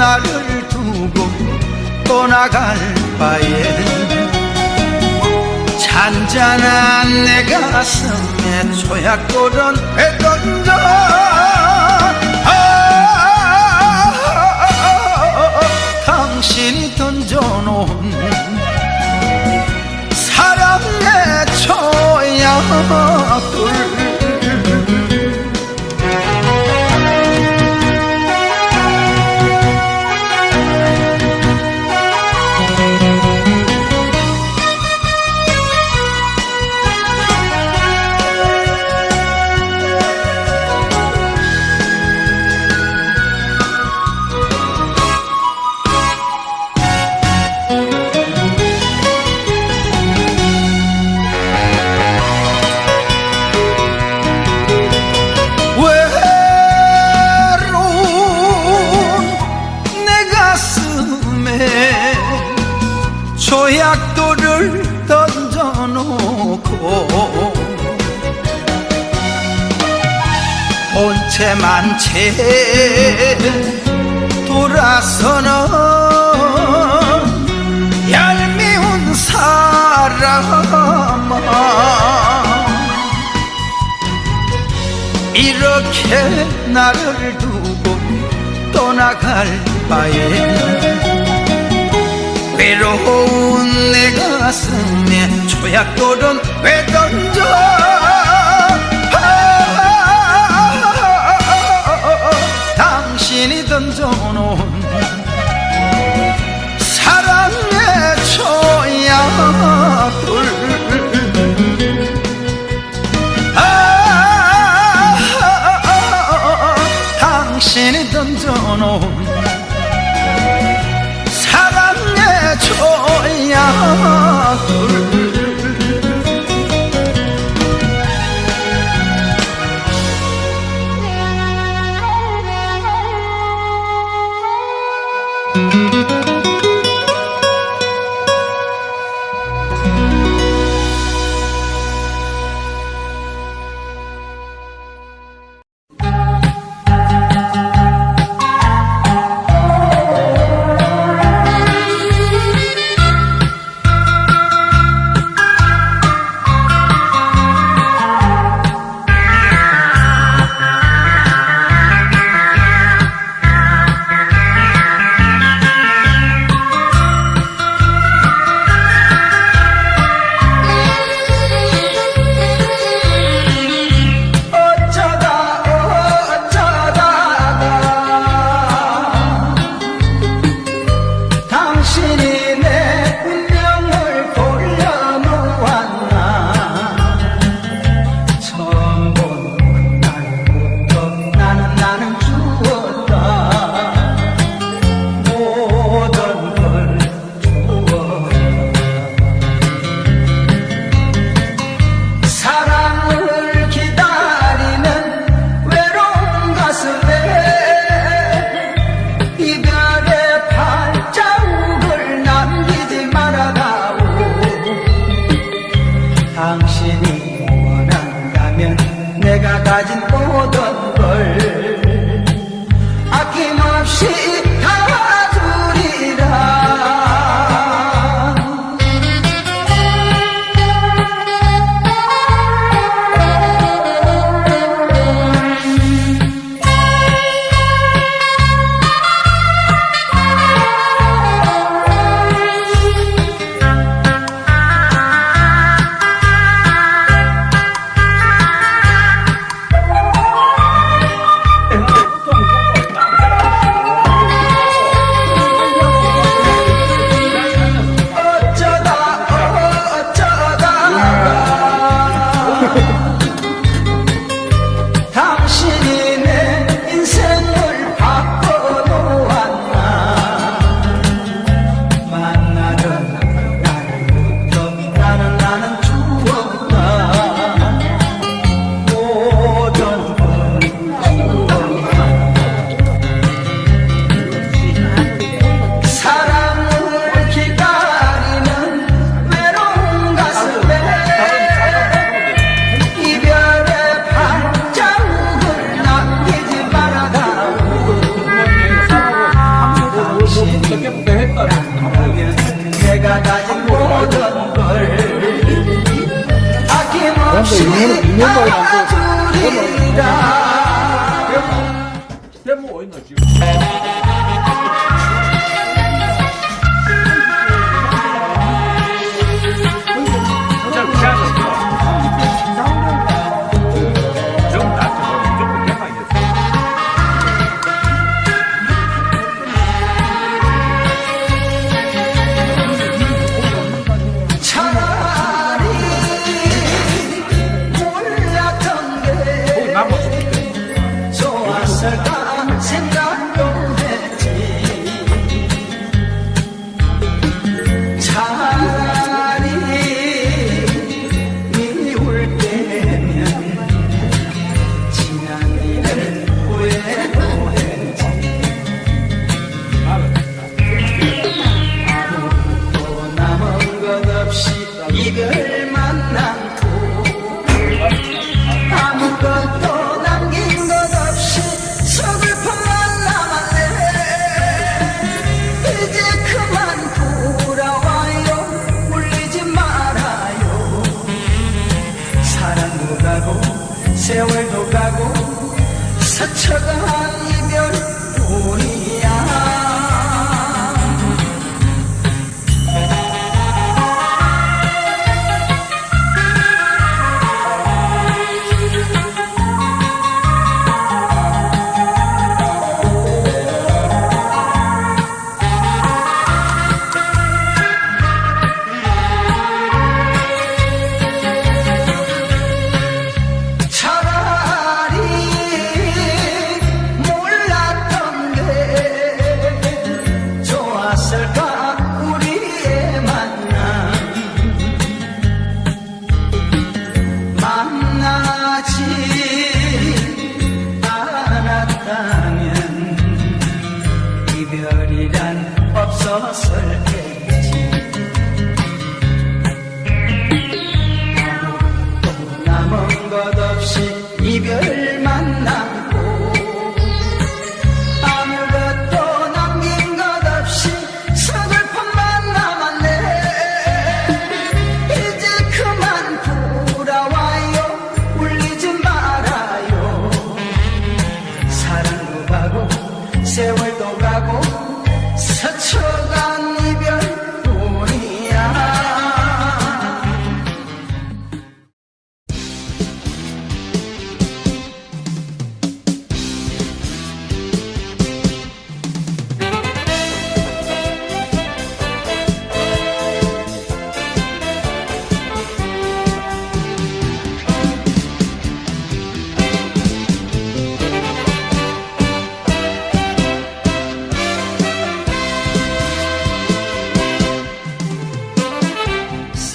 나를 두고 떠나갈 바에 잔잔한 내 가슴에 초약돌은 왜 던져 아, 당신이 던져놓은 사랑의 초약 본체만 채 돌아서는 얄미운 사람아. 이렇게 나를 두고 떠나갈 바에 외로운 내 가슴에 초약돌은 왜던 던져놓은 가진 모든 걸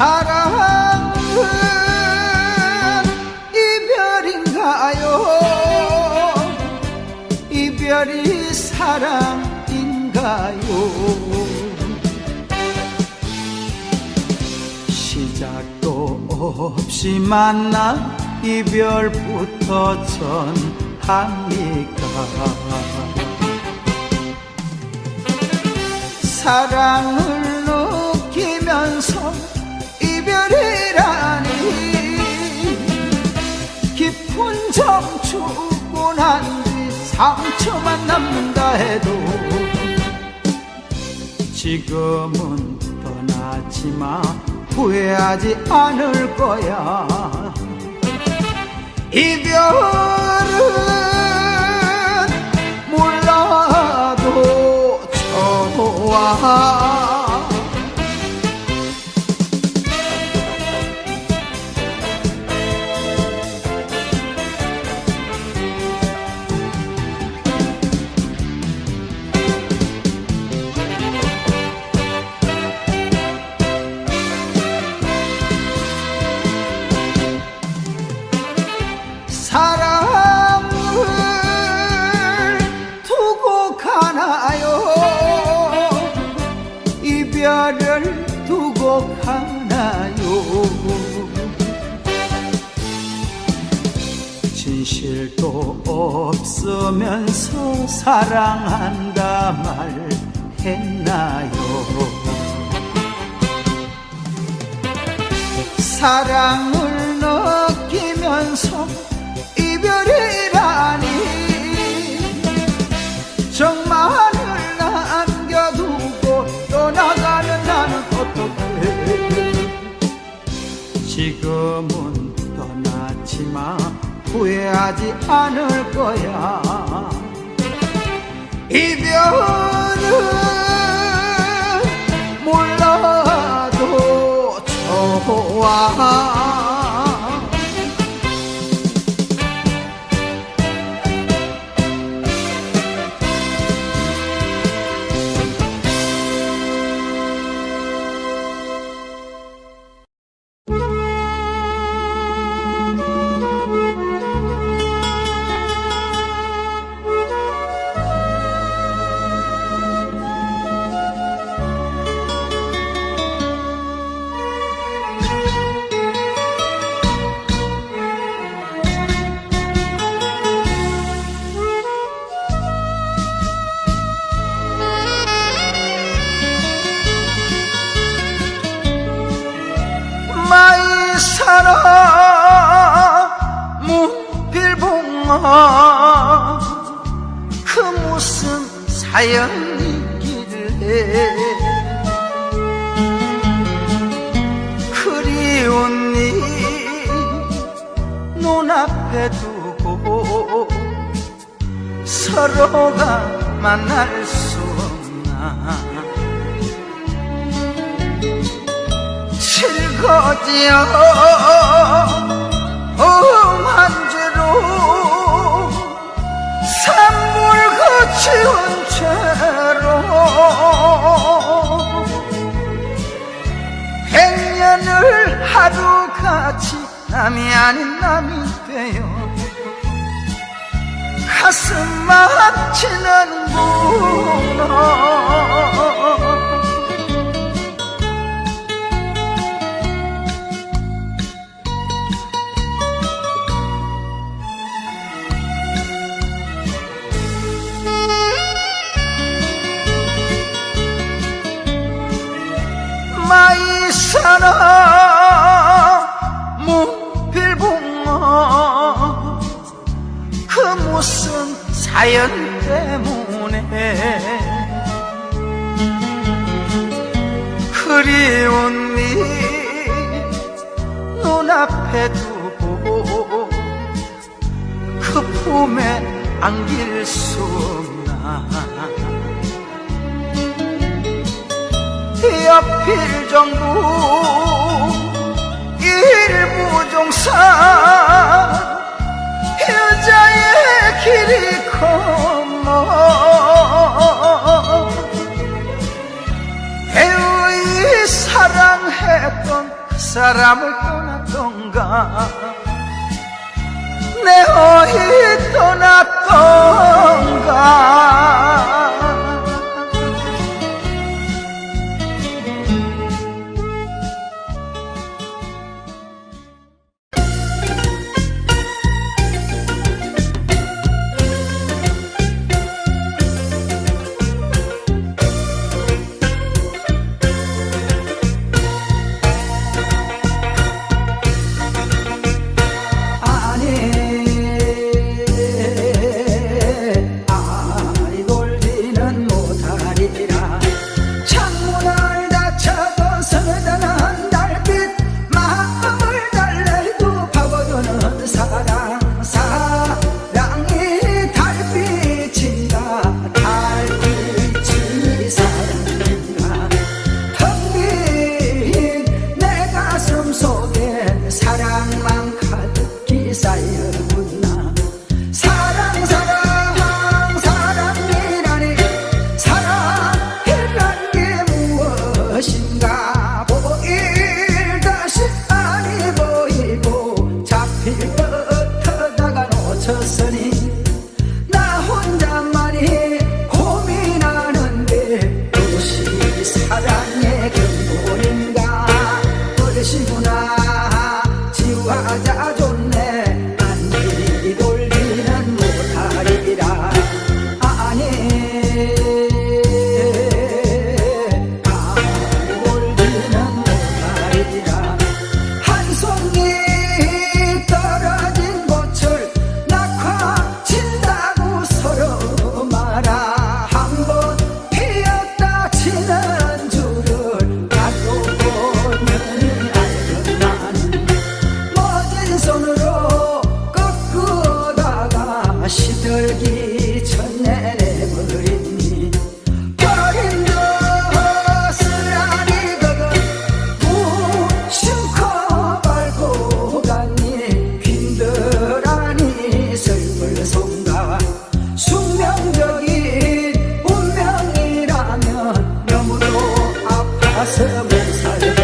사랑은 이별인가요? 이별이 사랑인가요? 시작도 없이 만나 이별부터 전합니까. 사랑을 느끼면서 이별이라니. 깊은 정축고 난뒤 상처만 남는다 해도 지금은 떠나지마. 후회하지 않을 거야. 이별은 몰라도 좋아 일도 없으면서 사랑한다 말했나요? 사랑을 느끼면서 후회하지 않을 거야. 이별은 몰라도 좋아 사연이길래 그리운 네 눈앞에 두고 서로가 만날 수 없나? 실거지어 엄한죄로 산물 거치운 백년을 하루같이 남이 아닌 남이 되어 가슴 막히는구나 사랑 문필봉아 그 무슨 사연 때문에? 그리운 네 눈앞에 두고 그 품에 안길 수 없나 옆필 정부 일부 종사 여자의 길이 컴머 배우이 사랑했던 그 사람을 떠났던가? 내 어이 떠났던가 阿加九。I'm inside.